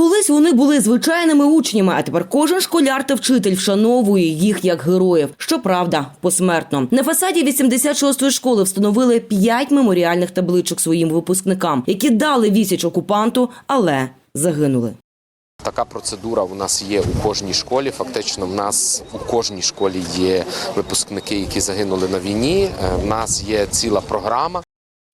Колись вони були звичайними учнями, а тепер кожен школяр та вчитель вшановує їх як героїв. Щоправда, посмертно. На фасаді 86-ї школи встановили п'ять меморіальних табличок своїм випускникам, які дали вісіч окупанту, але загинули. Така процедура у нас є у кожній школі. Фактично, в нас у кожній школі є випускники, які загинули на війні. Е, В нас є ціла програма.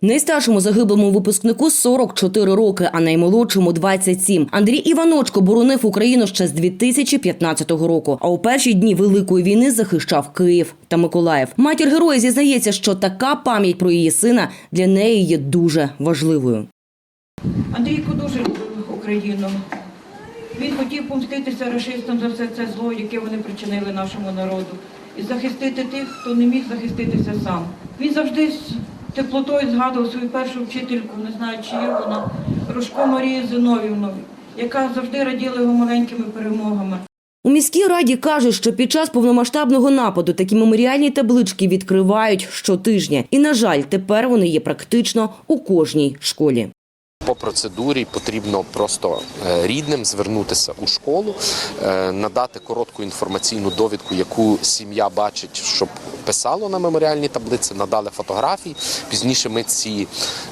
Найстаршому загиблому випускнику 44 роки, а наймолодшому 27. Андрій Іваночко боронив Україну ще з 2015 року. А у перші дні великої війни захищав Київ та Миколаїв. Матір героя зізнається, що така пам'ять про її сина для неї є дуже важливою. Андрійко дуже любив Україну. Він хотів помститися рашистам за все це зло, яке вони причинили нашому народу, і захистити тих, хто не міг захиститися сам. Він завжди теплотою згадував свою першу вчительку, не знаю, чи є вона, Рожко Марію Зиновівну, яка завжди раділа його маленькими перемогами. У міській раді кажуть, що під час повномасштабного нападу такі меморіальні таблички відкривають щотижня. І, на жаль, тепер вони є практично у кожній школі. По процедурі потрібно просто е, рідним звернутися у школу, е, надати коротку інформаційну довідку, яку сім'я бачить, щоб писало на меморіальній таблиці, надали фотографії. Пізніше ми ці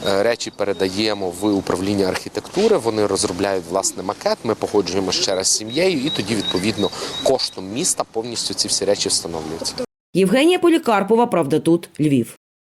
е, речі передаємо в управління архітектури. Вони розробляють власне макет. Ми погоджуємо ще раз з сім'єю, і тоді відповідно коштом міста повністю ці всі речі встановлюються. Євгенія Полікарпова, правда, тут Львів.